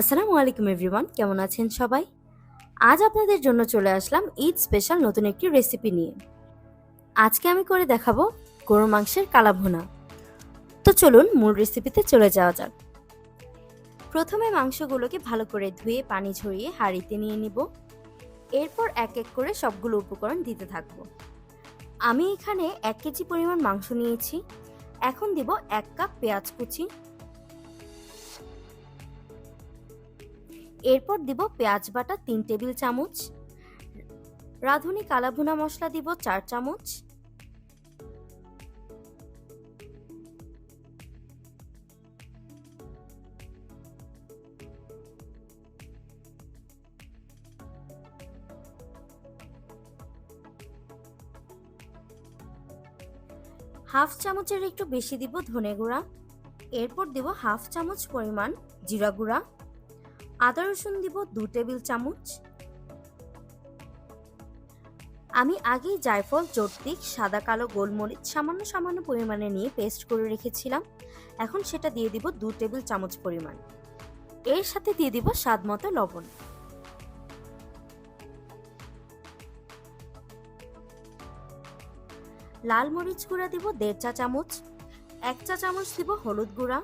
আসসালামু আলাইকুম এভরিওয়ান, কেমন আছেন সবাই? আজ আপনাদের জন্য চলে আসলাম ঈদ স্পেশাল নতুন একটি রেসিপি নিয়ে। আজকে আমি করে দেখাবো গরুর মাংসের কালা ভুনা তো চলুন মূল রেসিপিতে চলে যাওয়া যাক। প্রথমে মাংসগুলোকে ভালো করে ধুয়ে পানি ঝরিয়ে হাঁড়িতে নিয়ে নিব। এরপর এক এক করে সবগুলো উপকরণ দিতে থাকব। আমি এখানে এক কেজি পরিমাণ মাংস নিয়েছি। এখন দিব এক কাপ পেঁয়াজ কুচি। এরপর দিব পেঁয়াজ বাটা তিন টেবিল চামচ, রাঁধুনি কালাভুনা মশলা দিব চার চামচ, হাফ চামচের একটু বেশি দিব ধনে গুঁড়া, এরপর দিব হাফ চামচ পরিমাণ জিরা গুঁড়া আদা রসুন দিব দু টেবিল চামচ। আমি আগেই জায়ফল চর্তিক সাদা, কালো, গোলমরিচ সামান্য সামান্য পরিমাণে নিয়ে পেস্ট করে রেখেছিলাম। এখন সেটা দিয়ে দিব দু টেবিল চামচ পরিমাণ। এর সাথে দিয়ে দিব স্বাদ মতো লবণ। লাল মরিচ গুঁড়া দিব দেড় চা চামচ। এক চা চামচ দিব হলুদ গুঁড়া।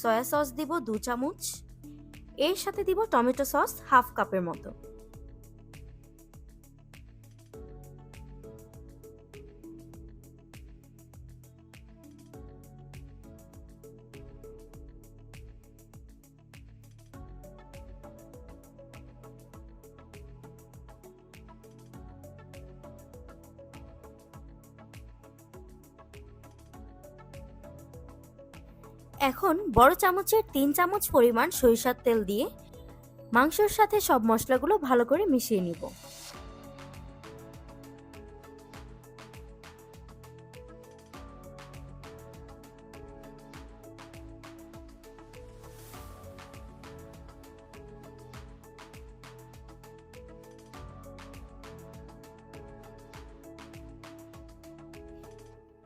সয়া সস দিব দু চামচ। এর সাথে দিব টমেটো সস হাফ কাপের মতো। এখন বড় চামচের তিন চামচ পরিমাণ সরিষার তেল দিয়ে মাংসর সাথে সব মশলাগুলো ভালো করে মিশিয়ে নিব।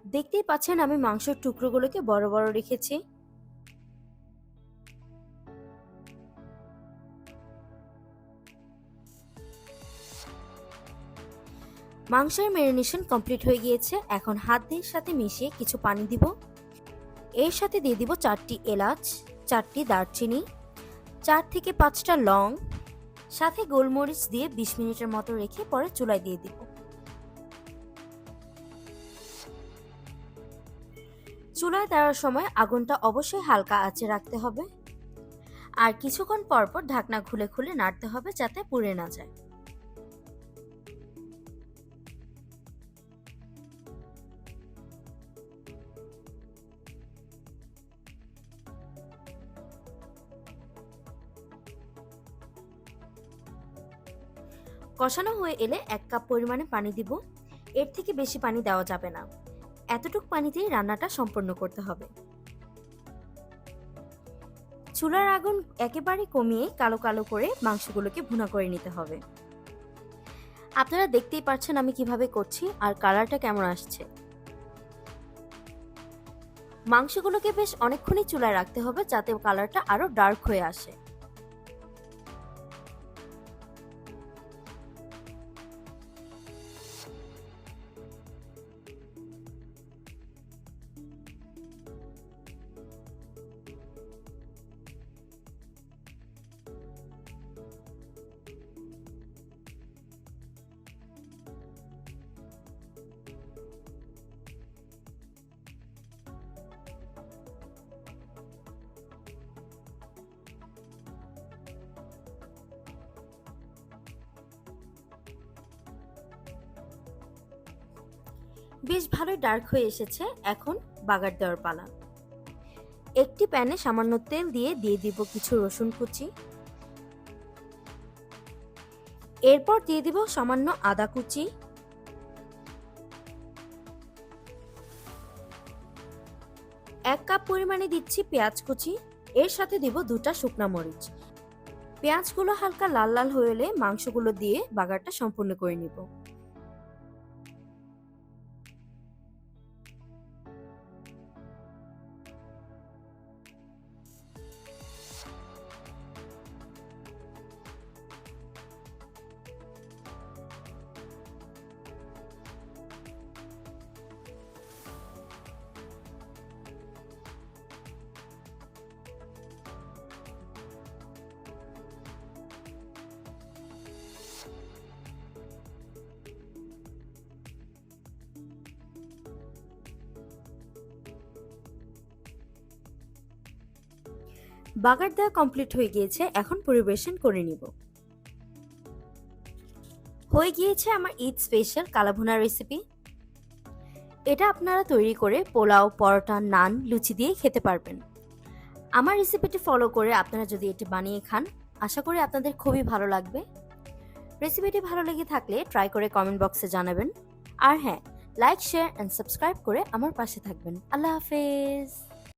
দেখতেই পাচ্ছেন আমি মাংসের টুকরোগুলোকে বড় বড় রেখেছি। মাংসের ম্যারিনেশন কমপ্লিট হয়ে গিয়েছে। এখন হাত দিয়ে সাথে মিশিয়ে কিছু পানি দিব। এর সাথে দিয়ে দিব চারটি এলাচ, চারটি দারচিনি, চার থেকে পাঁচটা লং, সাথে গোলমরিচ দিয়ে বিশ মিনিটের মতো রেখে পরে চুলায় দিয়ে দিব। চুলায় দেওয়ার সময় আগুনটা অবশ্যই হালকা আঁচে রাখতে হবে। আর কিছুক্ষণ পরপর ঢাকনা খুলে খুলে নাড়তে হবে যাতে পুড়ে না যায়। কষানো হয়ে এলে এক কাপ পরিমাণে পানি দিব। এর থেকে বেশি পানি দেওয়া যাবে না। এতটুক পানিতেই রান্নাটা সম্পন্ন করতে হবে। চুলার আগুন একেবারে কমিয়ে কালো কালো করে মাংসগুলোকে ভুনা করে নিতে হবে। আপনারা দেখতেই পাচ্ছেন আমি কীভাবে করছি আর কালারটা কেমন আসছে। মাংসগুলোকে বেশ অনেকক্ষণই চুলায় রাখতে হবে যাতে কালারটা আরও ডার্ক হয়ে আসে। বেশ ভালোই ডার্ক হয়ে এসেছে এখন বাগার দেওয়ার পালা। একটি প্যানে সামান্য তেল দিয়ে দিয়ে দিব কিছু রসুন কুচি। এরপর দিয়ে দিব সামান্য আদা কুচি। এক কাপ পরিমাণে দিচ্ছি পেঁয়াজ কুচি, এর সাথে দিব দুটা শুকনা মরিচ। পেঁয়াজগুলো হালকা লাল লাল হয়ে এলে মাংসগুলো দিয়ে বাগারটা সম্পূর্ণ করে নিব। বাগার দেওয়া কমপ্লিট হয়ে গিয়েছে, এখন পরিবেশন করে নিব। হয়ে গিয়েছে আমার ঈদ স্পেশাল কালাভুনা রেসিপি এটা আপনারা তৈরি করে পোলাও, পরোটা, নান, লুচি দিয়ে খেতে পারবেন। আমার রেসিপিটি ফলো করে আপনারা যদি এটি বানিয়ে খান, আশা করি আপনাদের খুবই ভালো লাগবে। রেসিপিটি ভালো লেগে থাকলে ট্রাই করে কমেন্ট বক্সে জানাবেন। আর হ্যাঁ লাইক শেয়ার অ্যান্ড সাবস্ক্রাইব করে আমার পাশে থাকবেন। আল্লাহ হাফেজ।